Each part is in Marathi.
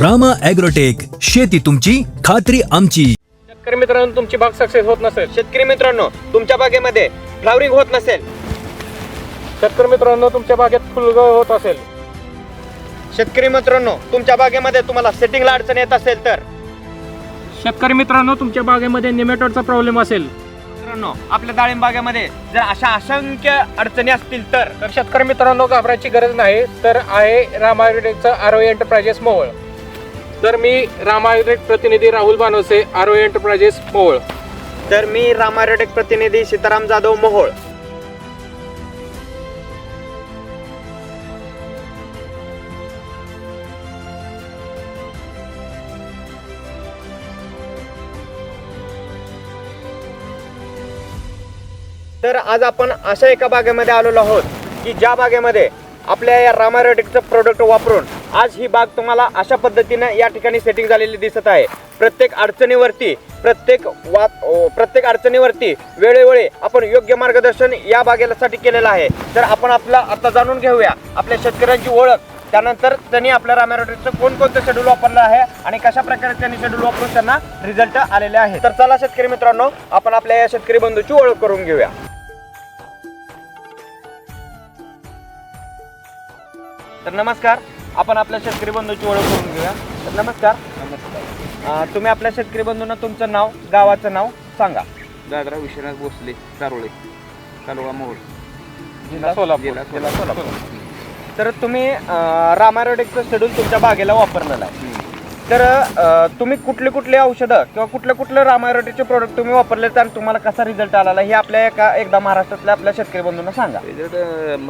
रामा ॲग्रोटेक शेती तुमची खात्री आमची. शेतकरी मित्रांनो तुमची बाग सक्सेस होत नसेल. शेतकरी मित्रांनो तुमच्या बागेमध्ये फ्लावरिंग होत नसेल. शेतकरी मित्रांनो तुमच्या बागेत फुलगळ होत असेल. शेतकरी मित्रांनो तुमच्या बागेमध्ये तुम्हाला सेटिंगला अडचण येत असेल तर. शेतकरी मित्रांनो तुमच्या बागेमध्ये निमेटोडचा प्रॉब्लेम असेल. मित्रांनो आपल्या डाळिंबागेमध्ये जर अशा असंख्य अडचणी असतील तर. तर शेतकरी मित्रांनो घाबरायची गरज नाही. तर आहे रामायुर्वेदिकचं आरोग्य एंटरप्राइजेस मोहोळ. तर मी रामायुर्वेदिक प्रतिनिधी राहुल बानोसे आरो एंटरप्राइजेस मोहोळ. तर मी रामारेटेक प्रतिनिधी सीताराम जाधव मोहोळ. तर आज आपण अशा एका बागेमध्ये आलेलो आहोत की ज्या बागेमध्ये आपल्या या रामारेटिकचं प्रोडक्ट वापरून आज ही बाग तुम्हाला अशा पद्धतीने या ठिकाणी सेटिंग झालेली दिसत आहे. प्रत्येक अडचणीवरती प्रत्येक वा प्रत्येक अडचणीवरती वेळोवेळी आपण योग्य मार्गदर्शन या बागेसाठी केलेलं आहे. तर आपण आपला आता जाणून घेऊया आपल्या शेतकऱ्यांची ओळख. त्यानंतर त्यांनी आपल्या रामॅरोटरीचं कोणकोणतं शेड्यूल वापरलं आहे आणि कशा प्रकारे त्यांनी शेड्यूल वापरून त्यांना रिझल्ट आलेले आहे तर चला शेतकरी मित्रांनो आपण आपल्या या शेतकरी बंधूची ओळख करून घेऊया. तर नमस्कार. आपण आपल्या शेतकरी बंधूची ओळख करून घेऊया. तर नमस्कार. अं, तुम्ही आपल्या शेतकरी बंधूंना तुमचं नाव गावाचं नाव सांगा. दादरा विश्वनाथ भोसले चारोळे तालुका मोहोळ. जिल्हा सोलापूर. जिल्हा सोलापूर. तर तुम्ही रामारोडेकचं शेड्यूल तुमच्या बागेला वापरलेलं आहे. तर अं, तुम्ही कुठले कुठले औषधं किंवा कुठले कुठले रामारोडेकचे प्रोडक्ट तुम्ही वापरले तर तुम्हाला कसा रिझल्ट आला हे आपल्या एका एकदा महाराष्ट्रातल्या आपल्या शेतकरी बंधूंना सांगा रिझल्ट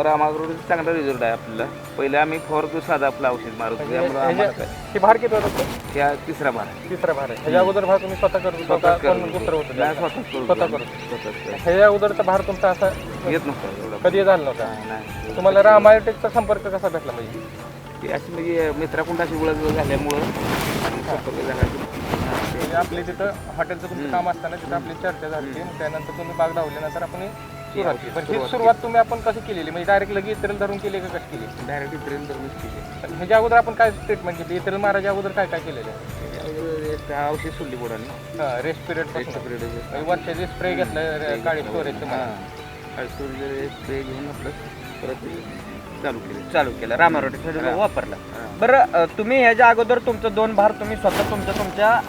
रामागरोड चांगला रिझल्ट आहे आपल्याला पहिले आम्ही फवारतो साधा आपलं औषध मारतो त्यामुळे आम्हाला काय ही भार किती होतं त्या तिसरा भार आहे. तिसरा भार आहे ह्याच्या अगोदर भार तुम्ही स्वतः करत होता स्वतःच का कोण करतो. दुसरं होतं नाही, त्याचं? स्वतःच करतो. स्वतः करतो. स्वतःच करतो. ह्याच्या अगोदरचा भार तुमचा असा येत नव्हतं एवढा. कधी झाला नव्हता नाही. तुम्हाला रामायोटेकचा संपर्क कसा भेटला म्हणजे ती अशी म्हणजे मित्राकुंडाशी ओळख झाल्यामुळं संपर्क झाला हा, म्हणजे आपले तिथं हॉटेलचं तुमचं काम असताना तिथं आपली चर्चा झाली मग त्यानंतर तुम्ही बाग लावल्यानंतर आपण ही सुरुवात केली. पण ही सुरुवात तुम्ही आपण कशी केलेली? म्हणजे डायरेक्ट लगेच इतरेल धरून केली का कशी केली? डायरेक्ट ट्रेन करूनच केली. पण ह्याच्या अगोदर आपण काय ट्रीटमेंट घेतली? इतरेल महाराजा अगोदर काय काय केलेलं एक औषध सोडली बोडाने. रेस्ट पिरियडपासून. म्हणजे वर्षाचे स्प्रे घेतलं काळी स्टोरेजचं हां. म्हणा स्प्रे घेऊन आपलं परत चालू केलं चालू केलं. हा. वापरलं. बरं अं, तुम्ही ह्याच्या अगोदर तुमचं दोन भार तुम्ही स्वतः तुमच्या तुमच्या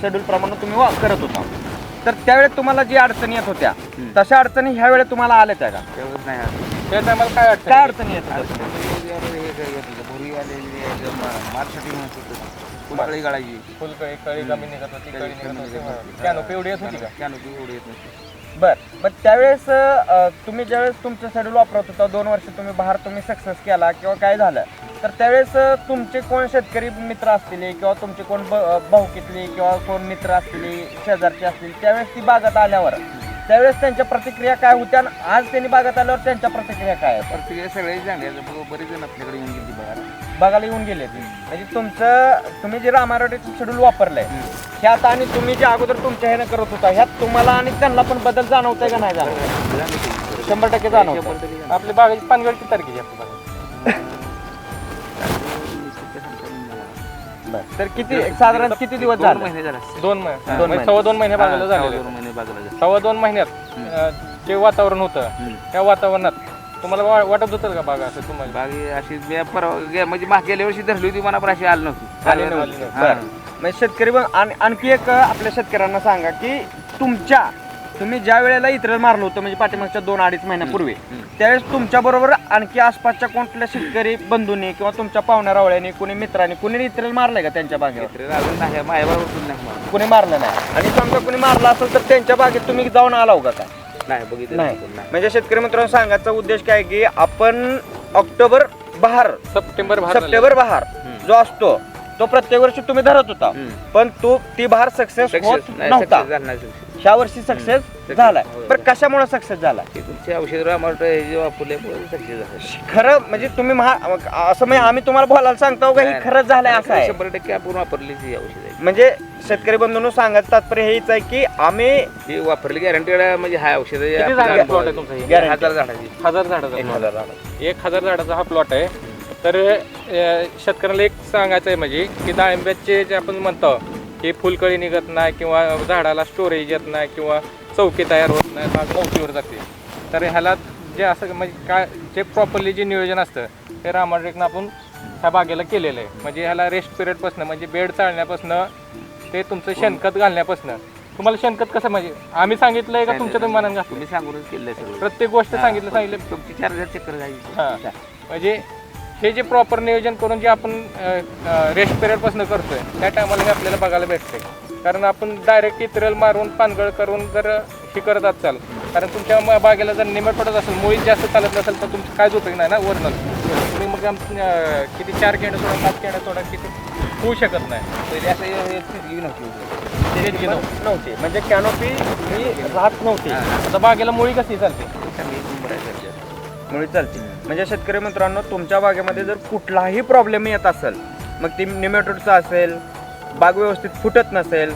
शेड्यूल प्रमाणे तुम्ही वा- करत होता. तर त्यावेळेस तुम्हाला जी अडचणी येत होत्या हम्म. तशा अडचणी ह्या वेळेस तुम्हाला आल्याच आहे का? त्यावेळेस नाही आलं. त्या टायमाला काय अडचण? काय? अडचणी येत होत्या? हे काय घेतलं भुरी आलेली मार्चसाठी म्हणत होतं. फुलकळी गाळायची. फुलकळी कळी कमी निघत होती कळी निघत होती. कॅनोपी एवढी येत होती का? कॅनोपी एवढी येत नव्हती. बर. मग त्यावेळेस तुम्ही ज्यावेळेस तुमचं शेड्यूल वापरत होता दोन वर्ष तुम्ही बाहेर तुम्ही सक्सेस केला किंवा काय झालं तर त्यावेळेस तुमचे कोण शेतकरी मित्र असतील किंवा तुमचे कोण ब- अं, भाऊकीतले किंवा कोण मित्र असतील शेजारचे असतील त्यावेळेस ती बागात आल्यावर त्यावेळेस त्यांच्या प्रतिक्रिया काय होत्या आणि आज त्यांनी बागात आल्यावर त्यांच्या प्रतिक्रिया काय आहेत? तर ते सगळे चांगले बरेच जण आपल्याकडे येऊन गेली बघायला बघायला येऊन गेले म्हणजे तुमचं तुम्ही जे रामारोटेचं शेड्यूल वापरलंय ह्यात आणि तुम्ही जे अगोदर तुमच्या ह्यानं करत होता ह्यात तुम्हाला आणि त्यांना पण बदल जाणवताय का नाही जाणवत शंभर टक्के जाणवत. आपली बागाची पानगळ किती तारखेची आपली तर किती साधारण किती दिवस झाले? महिने झाला दोन महिने. सव्वा दोन महिने दोन बागला झाले. सव्वा दोन महिन्यात जे वातावरण होतं. त्या वातावरणात तुम्हाला वा- वाटत होतं का बागा असं तुम्हाला बागी अशी परवा गे- म्हणजे माग गेल्या वर्षी धरली होती मला पण अशी आली नव्हती आली नव्हती. हा. बरं. म्हणजे शेतकरी आणि आणखी एक आपल्या शेतकऱ्यांना सांगा की तुमच्या तुम्ही ज्या वेळेला इतर मारलो होतं म्हणजे पाठीमागच्या दोन अडीच महिन्यापूर्वी. त्यावेळेस तुमच्या बरोबर आणखी आसपासच्या कोणत्या शेतकरी बंधूंनी किंवा तुमच्या पाहुण्या रावळ्याने कुणी मित्रांनी कुणी इतर मारलंय का त्यांच्या बागेवर नाही माझ्या बरोबर नाही मला. कुणी मारलं नाही आणि समजा कुणी मारलं असेल तर त्यांच्या बागेत तुम्ही जाऊन आला का काय नाही बघितलं नाही नाही. म्हणजे शेतकरी मित्रांनो सांगायचा उद्देश काय की आपण ऑक्टोबर बहार सप्टेंबर भार. सप्टेंबर बहार हम्म. जो असतो तो प्रत्येक वर्षी तुम्ही धरत होता हम्म. पण तो ती बहार सक्सेस होत नाही, नव्हता success झाला नाही success. ह्या वर्षी सक्सेस Success. झालाय होय. पण कशामुळे सक्सेस झाला ते तुमचे औषध अमाऊंट हे जे वापरल्यामुळे सक्सेस झालं खरं म्हणजे तुम्ही महा असं म्हणजे आम्ही तुम्हाला बोलायला सांगतो का हे खरंच झालंय असं आहे शंभर टक्के आपण वापरली जी औषध म्हणजे शेतकरी बंधूंनो सांगायचं तात्पर्य हेच आहे की आम्ही ही वापरली गॅरंटेड म्हणजे हाय औषध आहे. किती आपल्या झाडाचा अनुभवात plot आहे तुमचा हे? guarantee. हजार झाडाची हजार झाडाचा एक plot. हजार झाडं. एक हजार झाडाचा हा प्लॉट आहे तर अ, शेतकऱ्याला एक सांगायचं आहे म्हणजे की डाळिंब्याचे जे आपण म्हणतो की फुलकळी निघत नाही किंवा झाडाला स्टोरेज येत नाही किंवा चौकी तयार होत नाही बाग मोठीवर जाते तर ह्याला जे असं म्हणजे काय जे प्रॉपरली जे नियोजन असतं ते रामाडेकनं आपण ह्या बागेला केलेलं आहे. म्हणजे ह्याला रेस्ट पिरियडपासून म्हणजे बेड चालण्यापासून ते तुमचं शेणखत घालण्यापासून. तुम्हाला शेणखत कसं म्हणजे आम्ही सांगितलंय का तुमच्या तुम्ही मनात घातलं तुम्ही सांगूनच केलं सगळं. प्रत्येक गोष्ट सांगितलं सांगितलं. तुमची चार हजार चक्कर हां. जायची म्हणजे हे जे प्रॉपर नियोजन करून जे आपण रेस्ट पिरियडपासून करतोय त्या टायमाला हे आपल्याला बघायला भेटतंय. कारण आपण डायरेक्ट इतरेल मारून पानगळ करून जर हे करत असाल कारण तुमच्या म- बागेला जर निमट पडत असेल मुळीच जास्त चालत नसेल तर तुमचं काहीच उपयोग नाही ना वरनल अं, किती चार केंड सोडा पाच केंड सोडा किती? होऊ शकत नाही. पहिले असं नव्हती. नव्हती. म्हणजे कॅनोपी ही राहत नव्हती. आता बागेला मुळी कशी चालते. मुळे चालते. म्हणजे शेतकरी मित्रांनो तुमच्या बागेमध्ये जर कुठलाही प्रॉब्लेम येत असेल मग ती निमेटोडचा असेल बाग व्यवस्थित फुटत नसेल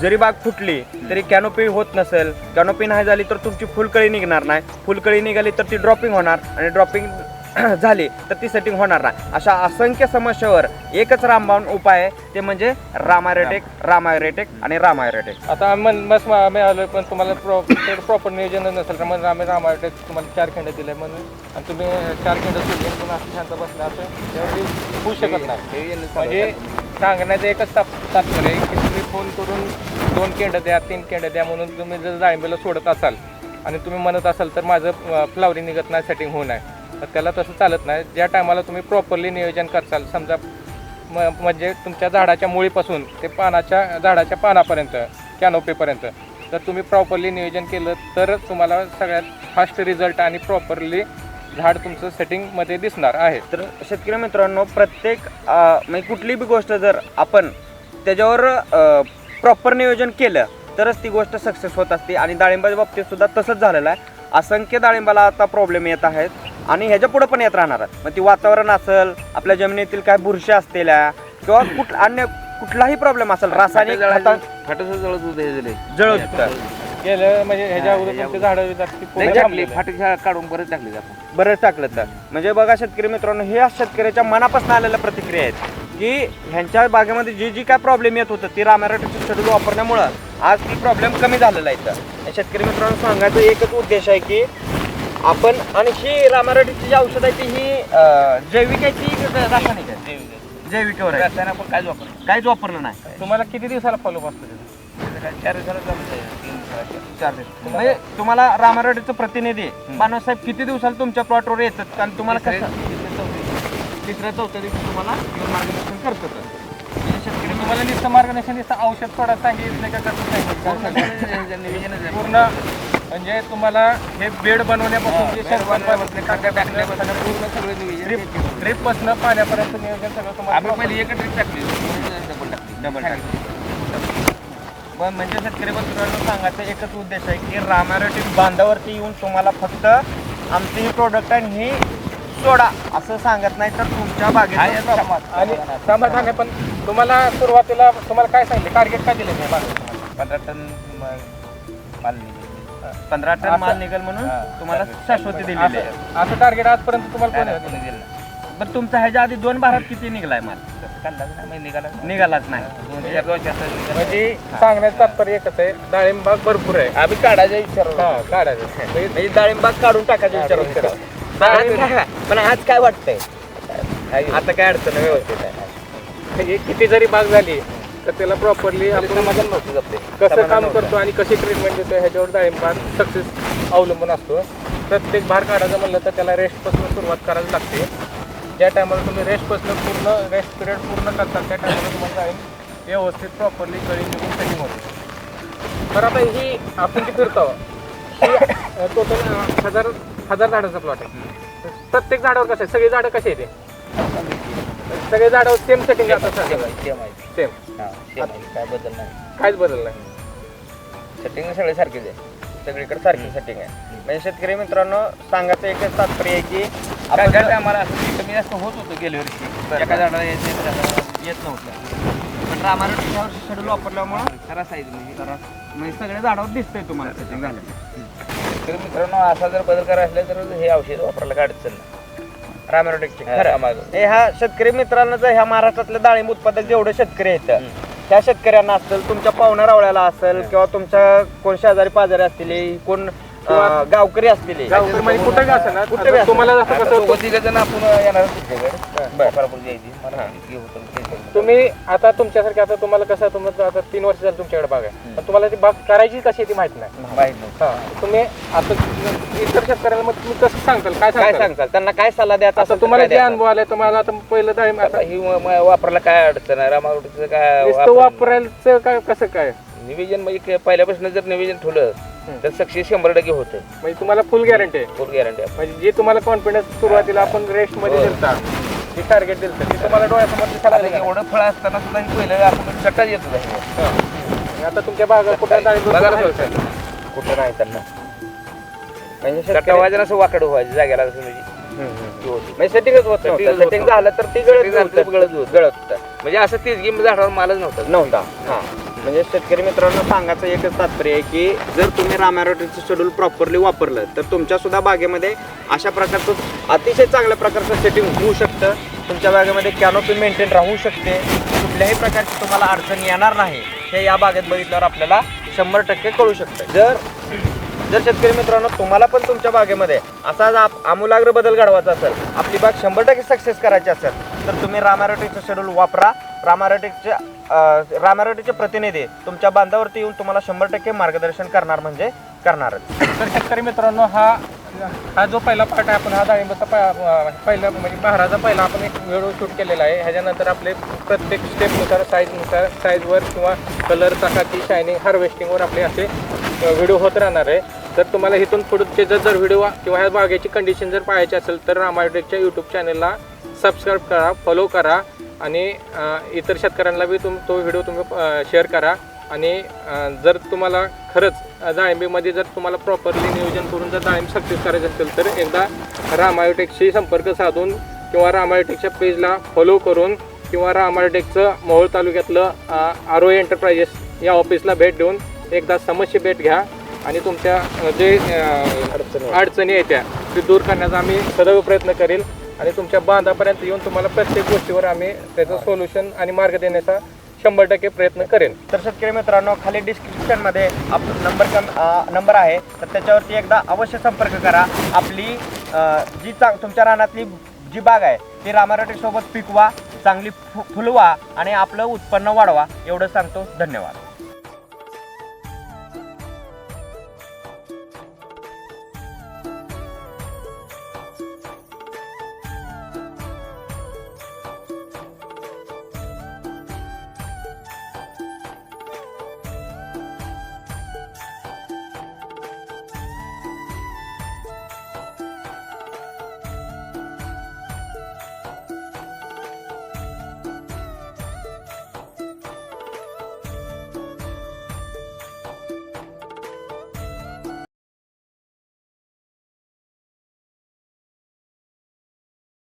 जरी बाग फुटली तरी कॅनोपी होत नसेल. कॅनोपी नाही झाली तर तुमची फुलकळी निघणार नाही. फुलकळी निघाली तर ती ड्रॉपिंग होणार आणि ड्रॉपिंग झाली तर ती सेटिंग होणार नाही. अशा असंख्य समस्यावर एकच रामबाण उपाय आहे ते म्हणजे रामायरेटेक रामायरेटेक आणि रामायरेटेक. आता म्हण- बस आलोय पण तुम्हाला प्रॉपर नियोजन नसेल तर मग आम्ही रामायण तुम्हाला चार खंड दिले म्हणून. आणि तुम्ही चार खंड सोडले पण असं शांत बसले असं होऊ शकत नाही. म्हणजे सांगण्याचं एकच ताप तात्पर्य आहे की तुम्ही फोन करून दोन केंड द्या तीन केंड द्या म्हणून तुम्ही जर डाळिंबीला सोडत असाल आणि तुम्ही म्हणत असाल तर माझं फ्लावरी निघत नाही सेटिंग होऊ नये. तर त्याला तसं चालत नाही. ज्या टायमाला तुम्ही प्रॉपरली नियोजन करसाल समजा म- म्हणजे तुमच्या झाडाच्या मुळीपासून ते पानाच्या झाडाच्या पानापर्यंत कॅनोपीपर्यंत जर तुम्ही प्रॉपरली नियोजन केलं तर तुम्हाला सगळ्यात फास्ट रिझल्ट आणि प्रॉपरली झाड तुमचं सेटिंगमध्ये दिसणार आहे. तर शेतकरी मित्रांनो प्रत्येक म्हणजे कुठली बी गोष्ट जर आपण त्याच्यावर प्रॉपर नियोजन केलं तरच ती गोष्ट सक्सेस होत असते आणि डाळिंबाच्या बाबतीत सुद्धा तसंच झालेलं आहे. असंख्य डाळिंबाला आता प्रॉब्लेम येत आहेत. आणि ह्याच्या पुढे पण येत राहणार मग ती वातावरण असेल आपल्या जमिनीतील काय बुरशी असलेल्या किंवा कुठ अन्य कुठलाही प्रॉब्लेम असेल रासायनिक फाटस जळत होते हे झाले. जळत होतं. गेलं म्हणजे ह्याच्या अगोदर झाडं टाकली काढून परत टाकली आपण बरंच टाकलं तर म्हणजे बघा शेतकरी मित्रांनो हे या शेतकऱ्याच्या मनापासून आलेल्या प्रतिक्रिया आहेत की ह्यांच्या बागेमध्ये जी जी काय प्रॉब्लेम येत होतं ती रामायणाचं शेड्यूल वापरण्यामुळं आज ती प्रॉब्लेम कमी झालेला आहे इथं. या शेतकरी मित्रांनो सांगायचा एकच उद्देश आहे की आपण आणि ही जी औषध आहे ती ही अं, जैविक आहे ती रासायनिक आहे जैविकवर आहे रसायन आपण काहीच वापरलं काहीच वापरलं नाही. तुम्हाला किती दिवसाला फॉलो असतो त्याचा? काय चार दिवसाला चालू आहे, तीन दिवसाला. चार दिवस. म्हणजे तुम्हाला रामारोडीचं प्रतिनिधी मानवसाहेब किती दिवसाला तुमच्या प्लॉटवर येतात? आणि तुम्हाला कसं तिसऱ्या चौथ्या दिवशी. तुम्हाला येऊन मार्गदर्शन करतात. म्हणजे शेतकरी तुम्हाला नुसतं मार्गदर्शन नुसतं औषध सोडा सांगितलं का कसं सांगितलं आहे. पूर्ण म्हणजे तुम्हाला हे बेड बनवण्यापासून जे पूर्ण पाण्यापर्यंत नियोजन सगळं तुम्हाला पहिले एक ट्रिप टाकली डबल टाकली डबल टाकली. पण म्हणजे शेतकरी मित्रांनो सांगायचं एकच उद्देश आहे की रामारोटी बांधावरती येऊन तुम्हाला फक्त आमचे हे प्रोडक्ट आणि हे सोडा असं सांगत नाही तर तुमच्या बागेत. आणि समाधान आहे पण तुम्हाला सुरुवातीला तुम्हाला काय सांगितलं टार्गेट काय दिलं नाही? पंधरा टन निघाला. पंधरा टन असं- माल निघेल म्हणून हा. तुम्हाला शाश्वती दिलेली आहे असं असं टार्गेट आजपर्यंत तुम्हाला कोणी कोणी दिलं नाही. बरं तुमचा ह्याच्या आधी दोन भारत किती निघलाय माल तसं नाही, निघालाच नाही. निघालाच चार निघाला. म्हणजे सांगण्याचं तात्पर्य एकच आहे डाळिंब बाग भरपूर आहे आम्ही काढायचा विचार होता. हा काढायचं म्हणजे म्हणजे डाळिंबाग काढून टाकायचा विचार. पण- पण आज काय वाटतंय आहे. आता काय अडचण नाही, व्यवस्थित आहे हे किती जरी बाग झाली तर त्याला प्रॉपरली तरी आपण. कसं काम. करतो आणि कशी ट्रीटमेंट देतो ह्याच्यावर डाळिंबाग सक्सेस अवलंबून असतो. प्रत्येक भार काढायचं म्हणलं तर त्याला रेस्टपासून सुरुवात करावी लागते. ज्या टायमाला तुम्ही रेस्टपासून पूर्ण रेस्ट पिरियड पूर्ण करतात त्या टायमाला तुम्हाला डाळिंब व्यवस्थित प्रॉपरली गळी निघून सेटिंग होते. तर आता ही आपण जी फिरतो टोटल हजार हजार झाडाचा प्लॉट आहे. प्रत्येक झाडावर कसं आहे सगळी झाडं कशी येते सगळे झाडावर सेम सेटिंग जातात सेम आहे, सेम हा, आहे. काय बदल नाही. काहीच बदल नाही. सेटिंग सगळे सारखीच आहे. सगळीकडे सारखी सेटिंग आहे. म्हणजे शेतकरी मित्रांनो सांगायचं एकच तात्पर्य आहे की आपण काय आम्हाला असं ते कमी जास्त होत होतं गेल्या वर्षी. एका झाडाला यायचं एका झाडाला येत नव्हतं. पण रामायण शेड्यूल वापरल्यामुळं खरा साईज म्हणजे म्हणजे सगळ्या झाडावर दिसतंय तुम्हाला सेटिंग झालं. तर मित्रांनो असा जर बदल करायचा असला तर हे औषध वापरायला काय अडचण नाही. रामारोटेकचे खरं. हे ह्या शेतकरी मित्रांना जर ह्या महाराष्ट्रातले डाळिंब उत्पादक जेवढे शेतकरी आहेत त्या शेतकऱ्यांना असेल तुमच्या पाहुण्या रावळ्याला असेल किंवा तुमच्या कोण शेजारी पाजारी असतील कोण गावकरी असतील गावकरी म्हणजे कुठे का असं ना कुठे बी आता तुम्हाला जसं कसं होतं, सोबत तिघं जण आपण येणार जायची मला. तुम्ही आता तुमच्यासारखे आता तुम्हाला कसं तुम्हाला आता तीन वर्ष झालं तुमच्याकडे बाग आहे पण तुम्हाला ती बाग करायची कशी आहे ती माहीत नाही. माहीत नव्हतं. हा. तुम्ही आता इतर शेतकऱ्याला मग तुम्ही कसं सांगताल काय काय सांगताल? सांगताल? त्यांना काय सल्ला द्यायचा तर तुम्हाला जे? अनुभव आलाय तुम्हाला आता पहिलं डाळिंब आता ही म- म- वापरायला काय अडचण आहे? रामारोटीचं काय नुसतं वापरायचं काय कसं काय? निवेदन म्हणजे काय पहिल्यापासून जर निवेदन ठेवलं तर सक्सेस शंभर टक्के होतं म्हणजे तुम्हाला फुल गॅरंटी आहे फुल गॅरंटी म्हणजे जे तुम्हाला कॉन्फिडन्स सुरुवातीला आपण रेस्टमध्ये. दिलता जे टार्गेट दिलं ते तुम्हाला डोळ्यासमोर दिसायला लागलं? एवढं फळ असताना सुद्धा हे पहिलं आपण सट्टाच येत हे. हा. आणि आता तुमच्या बागा कुठे बघायला आहे? कुठं नाही त्यांना म्हणजे व्हायचं असं वाकडं व्हायचं जाग्याला असं म्हणजे होतं. सेटिंगच होत नव्हतं सेटिंग. झालं तर ती गळत. गळत. गळत होतं. म्हणजे असं तेच गेम झाडावर मालच नव्हता नव्हता हा म्हणजे शेतकरी मित्रांनो सांगायचं एकच तात्पर्य आहे की जर तुम्ही रामॅरोटीचं शेड्यूल प्रॉपरली वापरलं तर तुमच्या सुद्धा बागेमध्ये अशा प्रकारचं अतिशय चांगल्या प्रकारचं सेटिंग होऊ शकतं. तुमच्या बागेमध्ये कॅनोपी मेंटेन राहू शकते. कुठल्याही प्रकारची तुम्हाला अडचण येणार नाही. हे या बागेत बघितल्यावर आपल्याला शंभर टक्के कळू शकतं. जर जर शेतकरी मित्रांनो तुम्हाला पण तुमच्या बागेमध्ये असा जर आप- आमूलाग्र बदल घडवायचा असेल आपली बाग शंभर टक्के सक्सेस करायची असेल तर तुम्ही रामारोटेकचं शेड्यूल वापरा. रामारोटेकचे रामारोटीचे प्रतिनिधी तुमच्या बांधावरती येऊन तुम्हाला शंभर टक्के मार्गदर्शन करणार म्हणजे करणारच तर शेतकरी मित्रांनो हा हा जो पहिला पार्ट आहे आपण हा डाळिंबाचा पा- पहिला म्हणजे महाराजा पहिला आपण एक व्हिडिओ शूट केलेला आहे. ह्याच्यानंतर आपले प्रत्येक स्टेपनुसार साईजनुसार साईजवर किंवा कलर चाकाची शायनिंग हार्वेस्टिंगवर आपले असे व्हिडिओ होत राहणार आहे. तर तुम्हाला इथून पुढचे जर जर व्हिडिओ किंवा ह्या बागेची कंडिशन जर पाहायची असेल तर रामायटेकच्या यूट्यूब चॅनलला सबस्क्राईब करा फॉलो करा आणि इतर शेतकऱ्यांना बी तुम तो व्हिडिओ तुम्ही शेअर करा. आणि जर तुम्हाला खरंच अ, डाळिंबीमध्ये जर तुम्हाला प्रॉपरली नियोजन करून जर डाळिंब सक्सेस करायचं असेल तर एकदा रामायोटेकशी संपर्क साधून किंवा रामायोटेकच्या पेजला फॉलो करून किंवा रामायोटेकचं मोहोळ तालुक्यातलं आर ओ एंटरप्राइजेस या ऑफिसला भेट देऊन एकदा समस्या भेट घ्या. आणि तुमच्या जे अडचणी आहेत त्या ते दूर करण्याचा आम्ही सदैव प्रयत्न करेल. आणि तुमच्या बांधापर्यंत येऊन तुम्हाला प्रत्येक गोष्टीवर आम्ही त्याचं सोल्युशन आणि मार्ग देण्याचा शंभर टक्के प्रयत्न करेन. तर शेतकरी मित्रांनो खाली डिस्क्रिप्शनमध्ये आप नंबर कम नंबर आहे. तर त्याच्यावरती एकदा अवश्य संपर्क करा. आपली जी चांग तुमच्या रानातली जी बाग आहे ती रामारोटेक पिकवा चांगली फु फुलवा आणि आपलं उत्पन्न वाढवा. एवढं सांगतो. धन्यवाद.